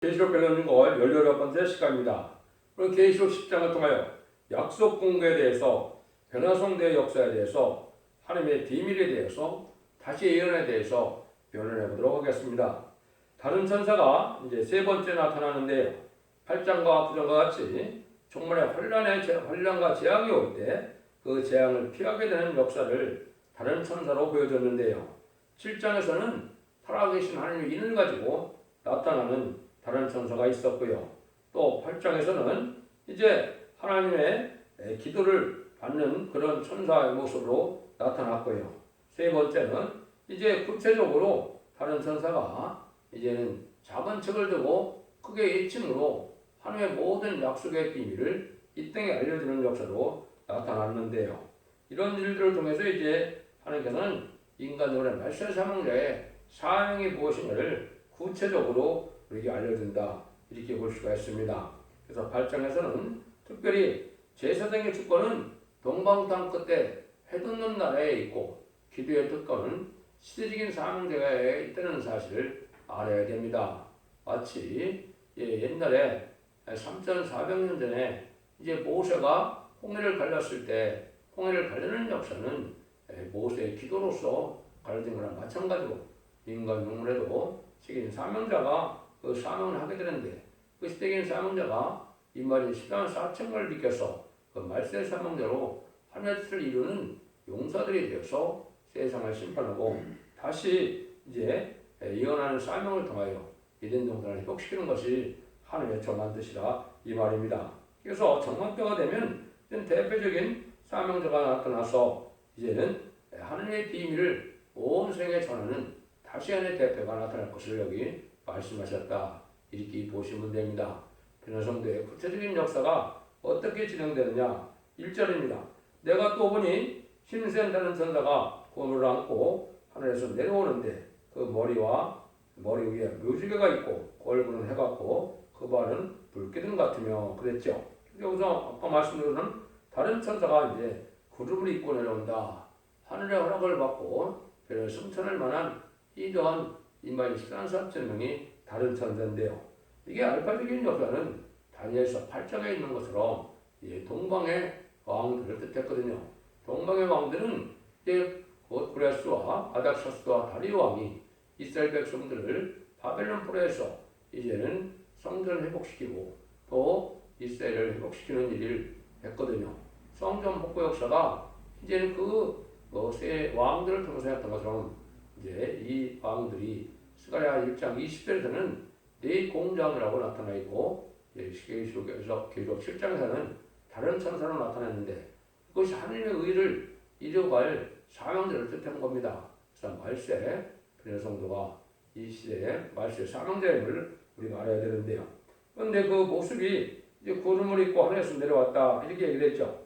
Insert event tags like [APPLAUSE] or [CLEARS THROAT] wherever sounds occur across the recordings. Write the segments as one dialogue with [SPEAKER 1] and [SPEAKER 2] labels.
[SPEAKER 1] 계시록 배우는 걸 18번째 시간입니다. 오늘 계시록 10장을 통하여 약속 공개에 대해서 변화성대의 역사에 대해서 하나님의 비밀에 대해서 다시 예언에 대해서 변론해 보도록 하겠습니다. 다른 천사가 이제 세 번째 나타나는데요. 8장과 9장과 같이 정말의 환란의 재- 환란과 재앙이 올 때 그 재앙을 피하게 되는 역사를 다른 천사로 보여줬는데요. 7장에서는 살아계신 하나님의 인을 가지고 나타나는 다른 천사가 있었고요. 또 8장에서는 이제 하나님의 에, 기도를 받는 그런 천사의 모습으로 나타났고요. 세 번째는 이제 구체적으로 다른 천사가 이제는 작은 책을 들고 크게 예침으로 하나님의 모든 약속의 비밀을 이 땅에 알려주는 역사로 나타났는데요. 이런 일들을 통해서 이제 하나님께서는 인간들의 말세 사명자의 사명이 무엇인가를 구체적으로 우리에게 알려준다 이렇게 볼 수가 있습니다. 그래서 8장에서는 특별히 제사장의 주권은 동방 땅 끝에 해돋는 나라에 있고 기도의 특권은 시대적인 사명자가 있다는 사실을 알아야 됩니다. 마치 예, 옛날에 3,400년 전에 이제 모세가 홍해를 갈랐을 때 홍해를 가르는 역사는 예, 모세의 기도로서 가르친 거랑 마찬가지로 인간 영혼에도 세계인 사명자가 그 사명을 하게 되는데 그 시대적인 사명자가 이 말인 시간 사천을 비켜서 그 말세 사명자로 하늘의 뜻을 이루는 용사들이 되어서 세상을 심판하고 다시 이제 예언하는 사명을 통하여 이된 동산을 회복시키는 것이 하나님의 정한 뜻이라 이 말입니다. 그래서 정한 때가 되면 대표적인 사명자가 나타나서 이제는 하나님의 비밀을 온 세계에 전하는 다시 한의 대표가 나타날 것을 여기 말씀하셨다. 이렇게 보시면 됩니다. 변호성도의 구체적인 역사가 어떻게 진행되느냐? 1절입니다. 내가 또 보니 힘센다는 전사가 곤을 안고 하늘에서 내려오는데 그 머리와 머리 위에 묘지개가 있고 얼굴은 해갖고 그 발은 불기둥 같으며 그랬죠. 여기서 아까 말씀드린 다른 천사가 이제 구름을 입고 내려온다. 하늘의 허락을 받고 별을 승천할 만한 이러한 인마의 시간 사천명이 다른 천사인데요. 이게 알파적인 역사는 다니엘서 8장에 있는 것처럼 예, 동방의 왕들을 뜻했거든요. 동방의 왕들은 이제 곧 브레스와 아닥사스와 다리 왕이 이스라엘 백성들을 바벨론 포로에서 이제는 성전을 회복시키고 또 이스라엘을 회복시키는 일을 했거든요. 성전 복구 역사가 이제는 그세 왕들을 통해서 했던 것처럼 이제 이 왕들이 스가랴 1장 20절에서는 네 공장이라고 나타나 있고 계시록에서 계시록 7장에서는 다른 천사로 나타났는데 그것이 하나님의 의를 이루어갈 사명자를 뜻하는 겁니다. 그래서 말세 그런 성도가 이 시대에 말세 사명자임을 우리가 알아야 되는데요. 그런데 그 모습이 이제 구름을 입고 하늘에서 내려왔다 이렇게 얘기를 했죠.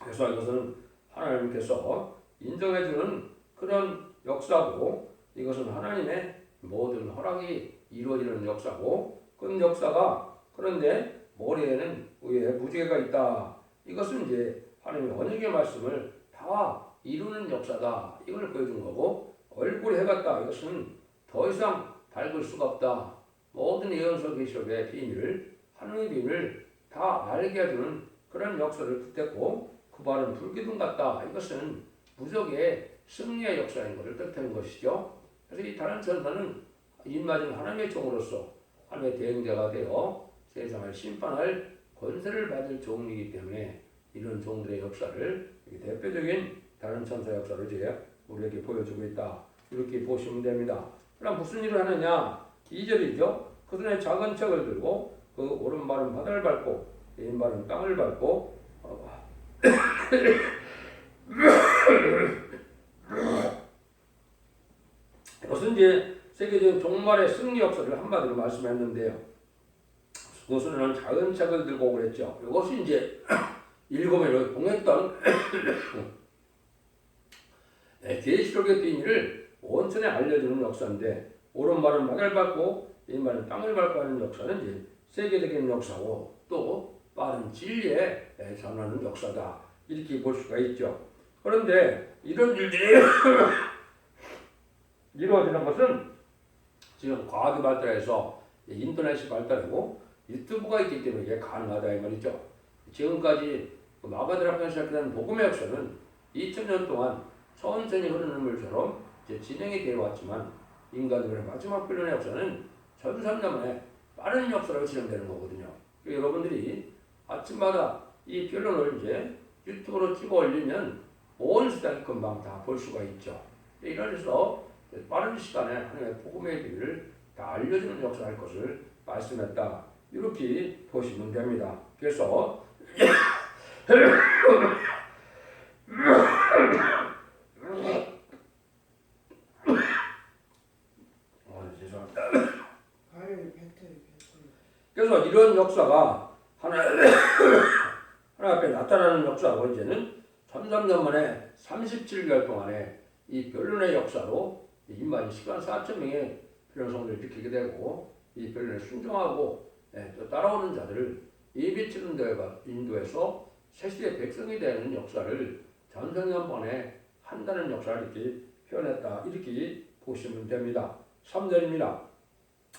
[SPEAKER 1] 그래서 이것은 하나님께서 인정해주는 그런 역사고 이것은 하나님의 모든 허락이 이루어지는 역사고 그 역사가 그런데 머리에는 위에 무지개가 있다. 이것은 이제 하나님의 언약의 말씀을 다 이루는 역사다. 이걸 보여준 거고 얼굴 해갔다. 이것은 더 이상 밝을 수가 없다. 모든 예언서 계시록의 비밀을 하나님의 비밀을 다 알게 해주는 그런 역사를 뜻했고 그 발은 불기둥 같다. 이것은 무적의 승리의 역사인 것을 뜻하는 것이죠. 그래서 이 다른 천사는 입맞은 하나님의 종으로서 하나님의 대행자가 되어 세상을 심판할 권세를 받을 종이기 때문에 이런 종들의 역사를 대표적인 다른 천사 역사를 이제 우리에게 보여주고 있다. 이렇게 보시면 됩니다. 그럼 무슨 일을 하느냐? 2절이죠. 그 손에 작은 책을 들고 그 오른발은 바다를 밟고 왼발은 땅을 밟고 [COUGHS] [COUGHS] [COUGHS] 이제 세계적인 종말의 승리 역사를 한마디로 말씀했는데요. 그것은 작은 책을 들고 그랬죠. 이것이 이제 [CLEARS THROAT] 일곱을 봉했던 [CLEARS THROAT] 네, 계시록의 비밀을 온천에 알려주는 역사인데 오른발은 바다를 밟고 왼발은 땅을 밟고 하는 역사는 이제 세계적인 역사고 또 빠른 진리에 전하는 역사다 이렇게 볼 수가 있죠. 그런데 이런 일들이 [CLEARS THROAT] 이루어지는 것은 지금 과학이 발달해서 인터넷이 발달하고 유튜브가 있기 때문에 이게 가능하다 이 말이죠. 지금까지 그 마가드라파 시작된 복음의 역사는 2000년 동안 천천히 흐르는 물처럼 이제 진행이 되어 왔지만 인간들의 마지막 변론의 역사는 전삼년 만에 빠른 역사로 진행되는 거거든요. 여러분들이 아침마다 이 변론을 이제 유튜브로 찍어 올리면 온 세상이 금방 다 볼 수가 있죠. 이러면서 빠른 시간에 하나님의 복음의 비밀을 다 알려주는 역사를 할 것을 말씀했다. 이렇게 보시면 됩니다. 그래서 어,
[SPEAKER 2] 벤틀
[SPEAKER 1] 그래서 이런 역사가 하나 하나 앞에 나타나는 역사고 이제는 1300년 만에 37개월 동안에 이 변론의 역사로 인만이 시간 4천 명의 변론성들을 지키게 되고 이 변론에 순종하고 예, 또 따라오는 자들을 예비치는 데가 인도에서 새시대 백성이 되는 역사를 전성년 만에 한다는 역사를 이렇게 표현했다 이렇게 보시면 됩니다. 3절입니다.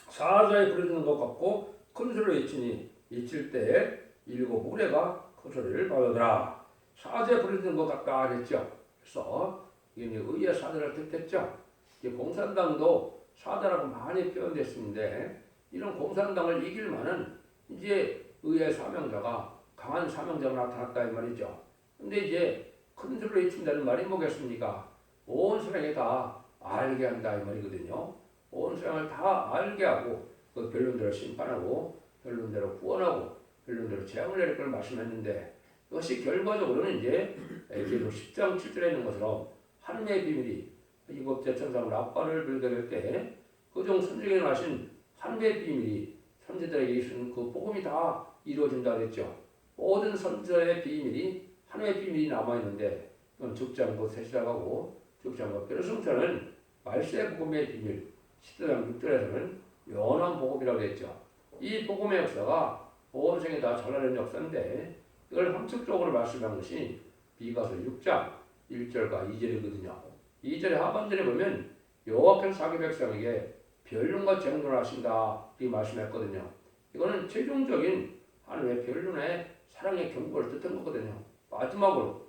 [SPEAKER 1] 사자에 부르짖는 것 같고 큰 소리로 외치니 외칠 때에 일곱 우레가 그 소리를 받아들라. 사자에 부르짖는 것 같다 그랬죠. 그래서 이게 의의 사자를 뜻했죠. 이 공산당도 사자라고 많이 표현됐는데 이런 공산당을 이길 만한 이제 의의 사명자가 강한 사명자가 나타났다 이 말이죠. 근데 이제 큰 소리로 외친다는 말이 뭐겠습니까? 온 세상에 다 알게 한다 이 말이거든요. 온 세상을 다 알게 하고 그 변론대로 심판하고 변론대로 구원하고 변론대로 재앙을 내릴 걸 말씀했는데 이것이 결과적으로는 이제 에베소 10장 7절에 있는 것처럼 하느님의 비밀이 이국제 천상 라빠를 빌게 될때 그중 선생에 나신 하느님의 비밀이 선지자에게 있는 그 복음이 다 이루어진다 그랬죠. 모든 선지자의 비밀이 하나님의 비밀이 남아 있는데 그건 죽장고 세시라고 죽장고 뼈성자는 말세의 복음의 비밀 10장 6절에서는 영원한 복음이라고 했죠. 이 복음의 역사가 온 세상에 다 전하는 역사인데 이걸 함축적으로 말씀한 것이 비가서 6장 1절과 2절이거든요. 2절의 하반절에 보면 여호와께서 자기 백성에게 변론과 쟁론을 하신다 이 말씀했거든요. 이거는 최종적인 하나님의 변론의 사랑의 경고를 뜻한 거거든요. 마지막으로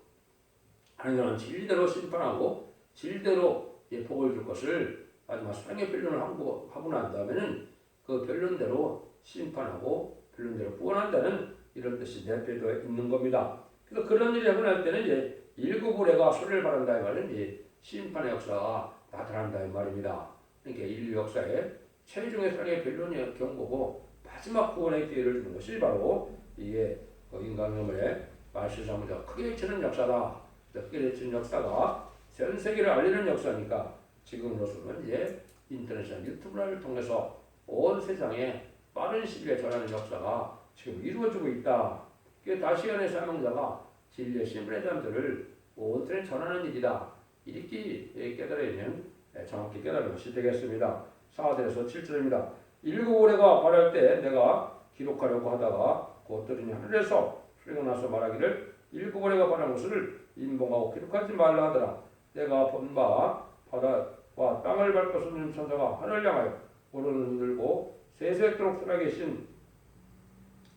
[SPEAKER 1] 하나님은 진리대로 심판하고 진리대로 예, 복을 줄 것을 마지막 사랑의 변론을 하고, 하고 난 다음에는 그 변론대로 심판하고 변론대로 구원한다는 이런 뜻이 내표되어 있는 겁니다. 그래서 그런 일이 일어날 때는 이제 일곱 우레가 소리를 바란다 이 말은 이제 심판의 역사가 나타난다 이 말입니다. 그러니까 인류 역사의 최종의 사랑의 변론의 경고고 마지막 구원의 기회를 주는 것이 바로 이게 그 인간의 말실사무자 크게 치는 역사다. 크게 치는 역사가 전 세계를 알리는 역사니까 지금으로서는 이제 인터넷이나 유튜브를 통해서 온 세상에 빠른 시기에 전하는 역사가 지금 이루어지고 있다. 그게 다시안의 사명자가 진리의 신분의 사람들을 온 세상에 전하는 일이다. 이렇게 깨달으면 정확히 깨달은 것이 되겠습니다. 4절에서 7절입니다. 일곱 오래가 바랄 때 내가 기록하려고 하다가 곧 들으니 하늘에서 소리가 나서 말하기를 일곱 오래가 바란 것을 인봉하고 기록하지 말라 하더라. 내가 본바 바다와 땅을 밟고 솟는 천사가 하늘 향하여 오르는 흔들고 세세토록 살아계신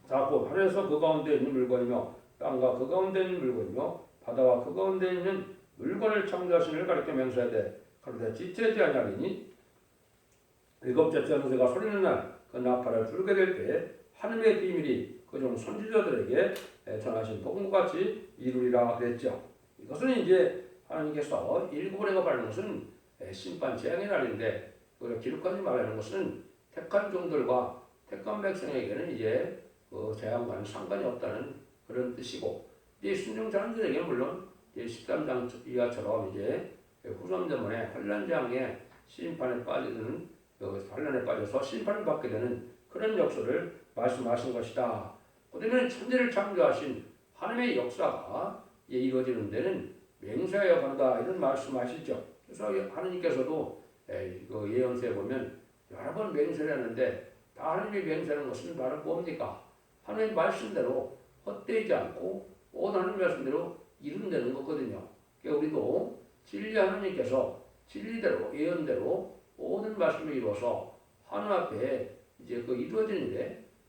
[SPEAKER 1] 자곧 하늘에서 그 가운데 있는 물건이며 땅과 그 가운데 있는 물건이며 바다와 그 가운데 있는 물건을 창조하신 이를 가리켜 돼. 그런데 지체지 아니하니 일곱째 천사가 소리는 날그 나팔을 불게 될때 하늘의 비밀이 그중 선지자들에게 전하신 복음과 같이 이루리라 그랬죠. 이것은 이제 하나님께서 일곱을 바라는 것은 심판 재앙의 날인데 그걸 기록하지 말라는 것은 택한 종들과 택한 백성에게는 이제 그 재앙과는 상관이 없다는 그런 뜻이고 이 순종자들에게 물론 13장 이하처럼 이제 후손자문에 환란 재앙에 심판에 빠지는 그 환란에 빠져서 심판을 받게 되는 그런 역사를 말씀하신 것이다. 그러면 천지를 창조하신 하나님의 역사가 이루어지는 데는 맹세하여 간다 이런 말씀하시죠. 그래서 하나님께서도 그 예언서에 보면 여러 번 맹세를 하는데 다 하나님이 맹세하는 것은 바로 뭡니까? 하나님 말씀대로 헛되지 않고 온 하나님 말씀대로 이룬다는 거거든요. 그러니까 우리도 진리 하나님께서 진리대로 예언대로 모든 말씀을 이루어서 하늘 앞에 이제 그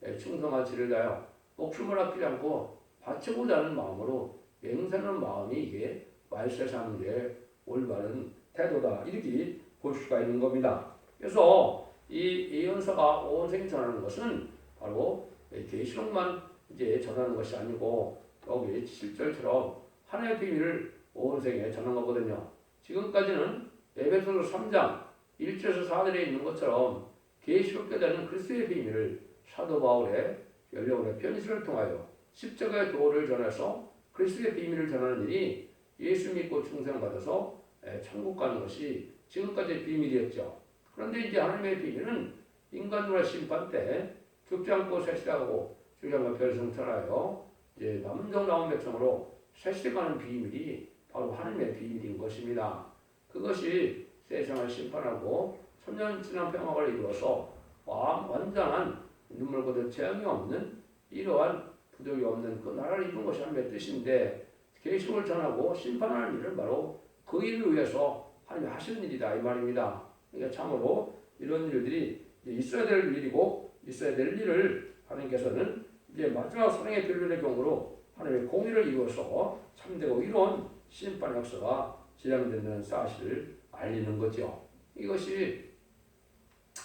[SPEAKER 1] 예, 충성할 지를 다하여 목숨을 아끼지 않고 바치고자 하는 마음으로 맹세하는 마음이 이게 말세 사는데 올바른 태도다 이렇게 볼 수가 있는 겁니다. 그래서 이 예언서가 온 세계 전하는 것은 바로 계시록만 이제 전하는 것이 아니고 여기 7절처럼 하나의 비밀을 온 세계에 전한 거거든요. 지금까지는 에베소서 3장 1절에서 4절에 있는 것처럼 계시록에 대한 그리스도의 비밀을 사도 바울의 열려오의 편지를 통하여 십자가의 도를 전해서 그리스도의 비밀을 전하는 일이 예수 믿고 충성받아서 에, 천국 가는 것이 지금까지의 비밀이었죠. 그런데 이제 하나님의 비밀은 인간과 심판 때 죽지 않고 세시하고 주장과 별성천하여 이제 남정 나온 백성으로 세시가는 비밀이 바로 하나님의 비밀인 것입니다. 그것이 세상을 심판하고 천년 지난 평화를 이루어서 완- 완전한 눈물 거들 재앙이 없는 이러한 부족이 없는 그 나라를 이룬 것이 하나님의 뜻인데 계시록을 전하고 심판하는 일은 바로 그 일을 위해서 하나님이 하시는 일이다 이 말입니다. 그러니까 참으로 이런 일들이 있어야 될 일이고 있어야 될 일을 하나님께서는 이제 마지막 사랑의 변론의 경우로 하나님의 공의를 이루어서 참되고 이런 심판 역사가 진행된다는 사실을 알리는 거죠. 이것이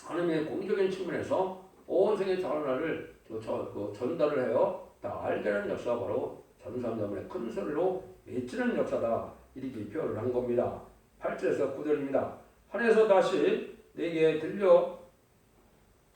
[SPEAKER 1] 하나님의 공의적인 측면에서 온 세계 자원을 그 전달을 해요. 다 알게 하는 역사가 바로 전산자문의 큰 소리로 외치는 역사다. 이렇게 표현을 한 겁니다. 8절에서 9절입니다. 하늘에서 다시 내게 들려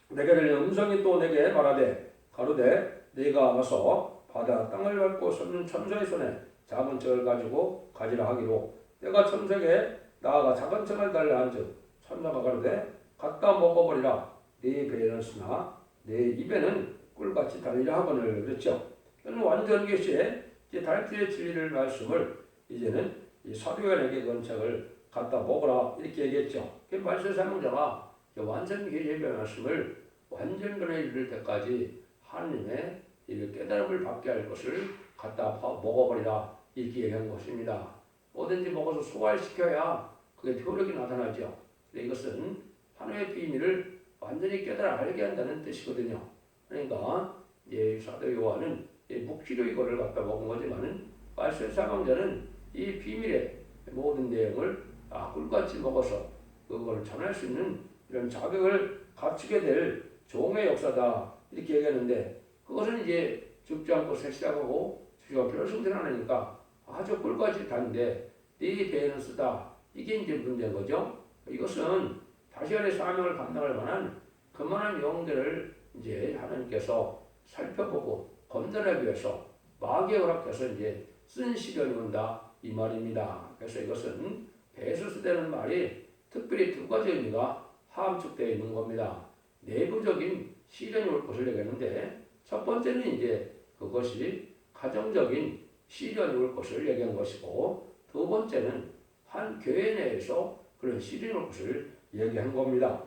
[SPEAKER 1] 내게 들려 음성이 또 내게 말하되 가로되 네가 와서 바다 땅을 밟고 섰는 천사의 손에 작은 척을 가지고 가지라 하기로 내가 천사에게 나아가 작은 척을 달라 한즉 천사가 가로되 갖다 먹어버리라 네 배에는 쓰나 내 입에는 꿀같이 달리라 하거늘 그랬죠. 그는 완전 계시에 이제 달기의 진리를 말씀을 이제는 이 사도연에게 건책을 갖다 먹어라 이렇게 얘기했죠. 그 말씀 사용자가 완전 계시의 말씀을 완전 변에 이를 때까지 하나님의 이 깨달음을 받게 할 것을 갖다 파- 먹어버리라 이렇게 얘기한 것입니다. 뭐든지 먹어서 소화시켜야 그게 효력이 나타나죠. 이것은 하나님의 비밀을 완전히 깨달아 알게 한다는 뜻이거든요. 그러니까 이제 사도 요한은 이 묵시로 이거를 갖다 먹은 거지만은 말씀 사명자는 이 비밀의 모든 내용을 아, 꿀같이 먹어서 그걸 전할 수 있는 이런 자격을 갖추게 될 종의 역사다 이렇게 얘기하는데 그것은 이제 죽지 않고 색시하고 주가 별로 승진하니까 아주 꿀같이 단데 네 배에는 쓰다 이게 이제 문제인 거죠. 이것은 다시간의 사명을 감당할 만한 그만한 영들을 이제 하나님께서 살펴보고 건전하기 위해서 마귀에 허락해서 이제 쓴 시련이 온다 이 말입니다. 그래서 이것은 배에서 쓰다는 말이 특별히 두 가지 의미가 함축되어 있는 겁니다. 내부적인 시련이 올 것을 얘기하는데 첫 번째는 이제 그것이 가정적인 시련이 올 것을 얘기한 것이고 두 번째는 한 교회 내에서 그런 시련이 올 것을 얘기한 겁니다.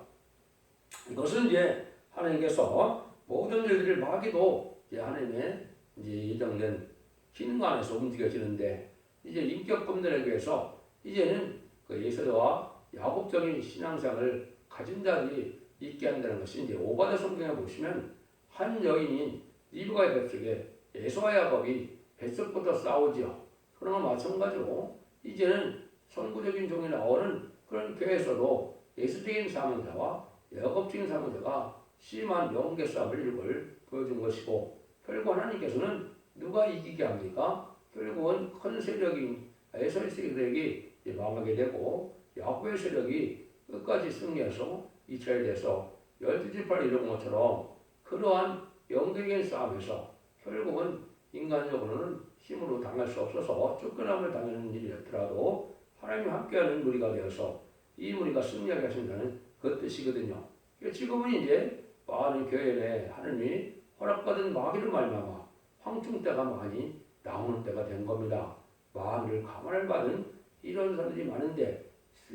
[SPEAKER 1] 이것은 이제 하나님께서 모든 일들을 마귀도 하나님의 이제 예정된 기능 안에서 움직여지는데 이제 인격범들에게 의해서 이제는 그 예수와 야곱적인 신앙상을 가진 자들이 있게 한다는 것이 이제 오바드 성경에 보시면 한 여인인 리브가의 뱃속에 예수와 야곱이 뱃속부터 싸우지요. 건 마찬가지로 이제는 선구적인 종이 나오는 그런 교회에서도 예수적인 사명자와 야곱적인 사명자가 심한 영계 싸움을 일을 보여준 것이고 결국 하나님께서는 누가 이기게 합니까? 결국은 큰 세력인 에서의 세력이 망하게 되고 야곱의 세력이 끝까지 승리해서 이스라엘에서 열두 지파를 이룬 것처럼 그러한 영적인 싸움에서 결국은 인간적으로는 힘으로 당할 수 없어서 쫓겨남을 당하는 일이었더라도 하나님이 함께하는 무리가 되어서 이 무리가 승리하게 하신다는 그 뜻이거든요. 지금은 이제 많은 교회 내 하나님이 허락받은 마귀를 말미암아 황충 때가 많이 나오는 때가 된 겁니다. 마귀를 감화를 받은 이런 사람들이 많은데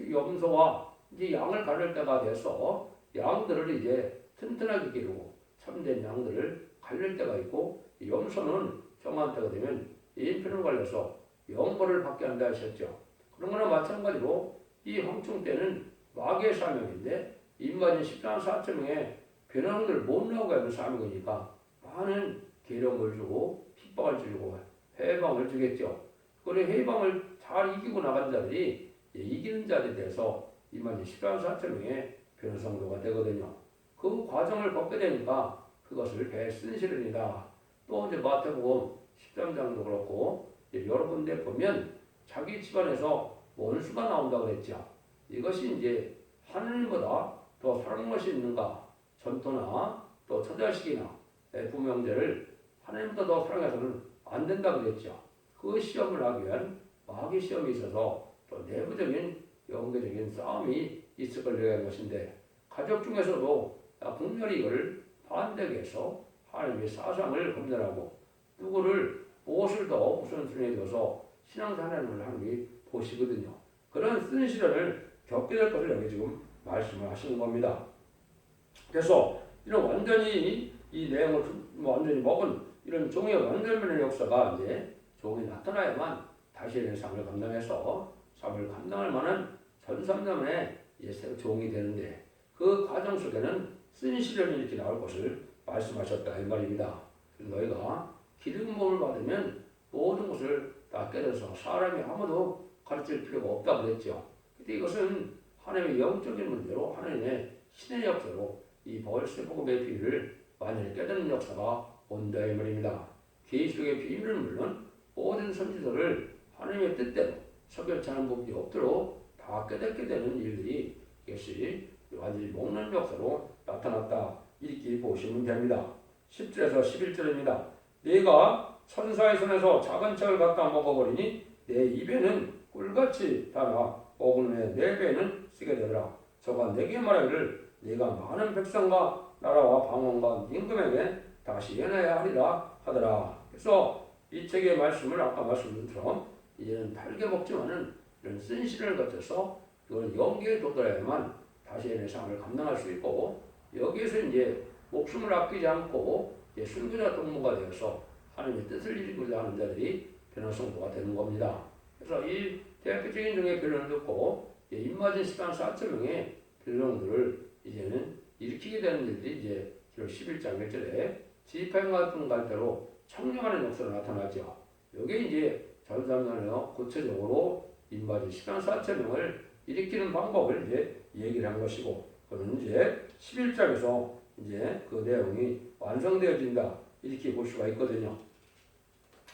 [SPEAKER 1] 염소와 이제 양을 가를 때가 돼서 양들을 이제 튼튼하게 기르고 참된 양들을 가릴 때가 있고 이 염소는 정한 때가 되면 인편을 갈려서 영벌을 받게 한다 하셨죠. 그런 거나 마찬가지로 이 황충 때는 마귀의 사명인데 인간이 14만 4천 명의 변화를 못 나오게 사명이니까 많은 계령을 주고 핍박을 주고 해방을 주겠죠. 그래 해방을 잘 이기고 나간 자들이 이기는 자들에 대해서 이만 14만 4천 명의 변호성도가 되거든요. 그 과정을 겪게 되니까 그것을 배순실현이다. 또 이제 마태복음 13장도 그렇고 여러 군데 보면 자기 집안에서 원수가 나온다 그랬죠. 이것이 이제 하나님보다 더 사랑하는 것이 있는가? 전토나 또 처자식이나 부명제를 하나님보다 더 사랑해서는 안 된다 그랬죠. 그 시험을 하기 위한 마귀 시험이 있어서 또 내부적인 영계적인 싸움이 있을 걸려야 하는 것인데 가족 중에서도 국렬이 이걸 반대하게 해서 하나님의 사상을 검열하고 누구를 무엇을 더 우선순위에 둬서 신앙생활을 하나님이 보시거든요. 그런 쓴 시련을 겪게 될 것을 여기 지금 말씀을 하시는 겁니다. 그래서 이런 완전히 이 내용을 완전히 먹은 이런 종의 완전면의 역사가 이제 종이 나타나야만 다시 이런 삶을 감당해서 삶을 감당할 만한 전삼남의 종이 되는데 그 과정 속에는 쓴 시련이 이렇게 나올 것을 말씀하셨다 이 말입니다. 너희가 기름 부음을 받으면 모든 것을 다 깨져서 사람이 아무도 가르칠 필요가 없다 그랬죠. 근데 이것은 하나님의 영적인 문제로 하나님의 신의 역사로 이 벌스 복음의 비밀을 완전히 깨닫는 역사가 온다 이 말입니다. 계시록의 비밀은 물론 모든 선지서를 하나님의 뜻대로 석열차는 부분이 없도록 다 깨닫게 되는 일들이 이것이 완전히 먹는 역사로 나타났다 이렇게 보시면 됩니다. 10절에서 11절입니다. 네가 천사의 손에서 작은 책을 갖다 먹어버리니 내 입에는 꿀같이 달아 먹은 내 배에는 쓰게 되더라. 저가 내게 말하기를 네가 많은 백성과 나라와 방언과 임금에게 다시 연해야 하리라 하더라. 그래서 이 책의 말씀을 아까 말씀드린 것처럼 이제는 달게 먹지만은 이런 쓴 시련을 거쳐서 이걸 연기에 도달해야만 얘네 삶을 감당할 수 있고 여기에서 이제 목숨을 아끼지 않고 순교자 동무가 되어서 하나님의 뜻을 이루고자 하는 자들이 변화성도가 되는 겁니다. 그래서 이 대표적인 중의 변론을 듣고 입맞은 시간 4천 명의 변론들을 이제는 일으키게 되는 일들이 이제 11장 1절에 지파인 같은 갈대로 청량하는 역사로 나타나죠. 여기에 이제 전삼년에서 구체적으로 입맞은 시간 4천 명을 일으키는 방법을 이제 얘기를 한 것이고 그는 이제 11장에서 이제 그 내용이 완성되어진다 이렇게 볼 수가 있거든요.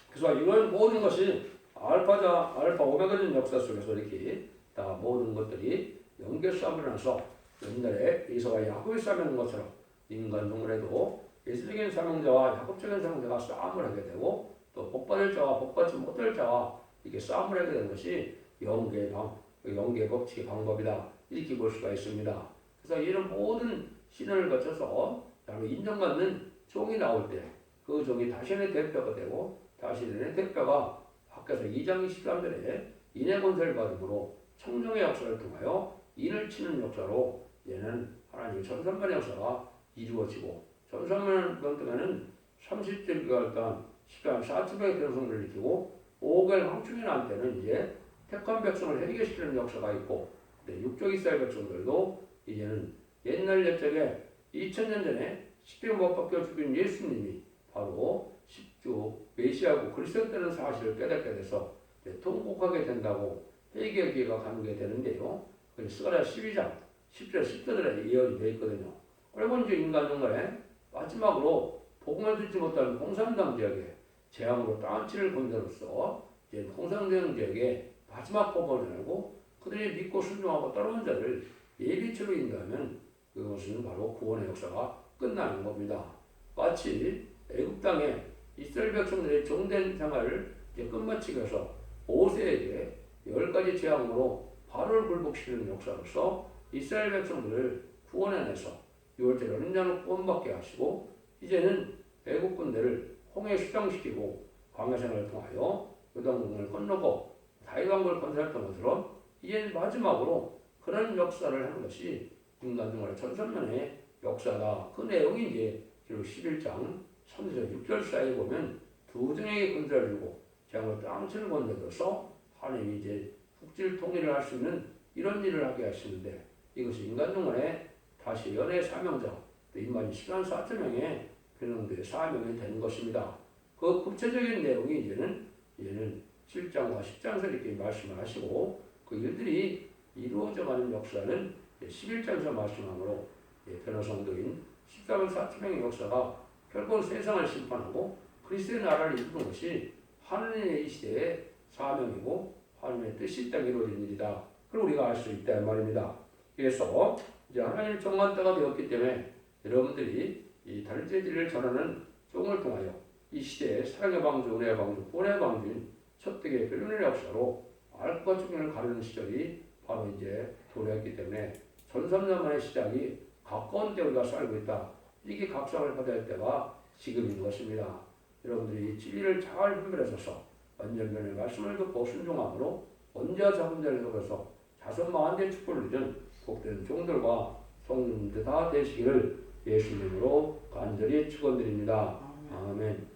[SPEAKER 1] 그래서 이런 모든 것이 알파자 알파 오메가적인 역사 속에서 이렇게 다 모든 것들이 연결 싸움을 나서 옛날에 이서가 야곱이 싸우는 것처럼 인간 동물에도 예수적인 사명자와 야곱적인 사명자가 싸움을 하게 되고 또 복받을 자와 복받지 못할 자와 이렇게 싸움을 하게 되는 것이 영계의 방, 영계 법칙의 방법이다 이렇게 볼 수가 있습니다. 그래서 이런 모든 신을 거쳐서 다음에 인정받는 종이 나올 때 그 종이 다시는 대표가 되고 다시는 대표가 밖에서 2장 23절에 인의 권세를 받음으로 청정의 역사를 통하여 인을 치는 역사로 얘는 하나님의 전산만의 역사가 이루어지고 전산만 동안에는 30절과 일단 시간 4주의 변성을 일으키고 5개월 황충이 난 때는 이제 택한 백성을 해결시키는 역사가 있고 네, 육적 이스라엘 백성들도 이제는 옛날 옛적에 2000년 전에 십계명 못 박혀 죽인 예수님이 바로 십주 메시아고 그리스도라는 사실을 깨닫게 돼서 이제 통곡하게 된다고 회개 기회가 가는게 되는데요. 그래서 스가랴 12장 10절 10절에 예언이 되어 있거든요. 이제 인간 중간에 마지막으로 복음을 듣지 못하는 공산당 지역에 재앙으로 땅치를 건져로써 이제 공산당 지역에 마지막 법을 내고 그들이 믿고 순종하고 따르는 자를 예비치로 인도하면 그것은 바로 구원의 역사가 끝나는 겁니다. 마치 애굽 땅에 이스라엘 백성들의 종된 생활을 이제 끝마치기 위해서 모세에게 열 가지 재앙으로 바로를 굴복시키는 역사로서 이스라엘 백성들을 구원해내서 유월절에 은장을 구원받게 하시고 이제는 애국 군대를 홍해 수장시키고 광야생활을 통하여 요단강을 건너고 다이강을 건설했던 것처럼 이제 마지막으로 그런 역사를 하는 것이 인간 생활의 천선만의 역사다. 그 내용이 이제 기록 11장 3절 6절 사이에 보면 두 등에게 건설을 주고 재앙을 땅치를 건너서 하나님이 이제 국질 통일을 할 수 있는 이런 일을 하게 하시는데 이것이 인간 동안에 다시 연애 사명자 또 인만이 14만 4천 명의 변형도의 사명이 되는 것입니다. 그 구체적인 내용이 이제는 이제는 7장과 10장에서 이렇게 말씀을 하시고 그 일들이 이루어져가는 역사는 11장에서 말씀하므로 예, 변호성도인 14만 4천 명의 역사가 결국은 세상을 심판하고 그리스도의 나라를 이루는 것이 하느님의 이 시대의 사명이고 하나님의 뜻이 이 땅에 이루어진 일이다. 그걸 우리가 알 수 있다 이 말입니다. 그래서 이제 하나님 정한 때가 되었기 때문에 여러분들이 이 달재지를 전하는 종을 통하여 이 시대의 사랑의 방주, 은혜의 방주, 구원의 방주인 첫대의 변론의 역사로 알과 중년을 가르는 시절이 바로 이제 도래했기 때문에 전삼년 만의 시작이 가까운 때 우리가 살고 있다. 이게 각성을 받아야 할 때가 지금인 것입니다. 여러분들이 이 진리를 잘 분별하셔서 완전변의 말씀을 듣고 순종함으로 언제와 자금자를 속에서 자손 마한대 축복을 누린 복된 종들과 성도들 다 되시기를 예수님으로 간절히 축원드립니다. 아멘.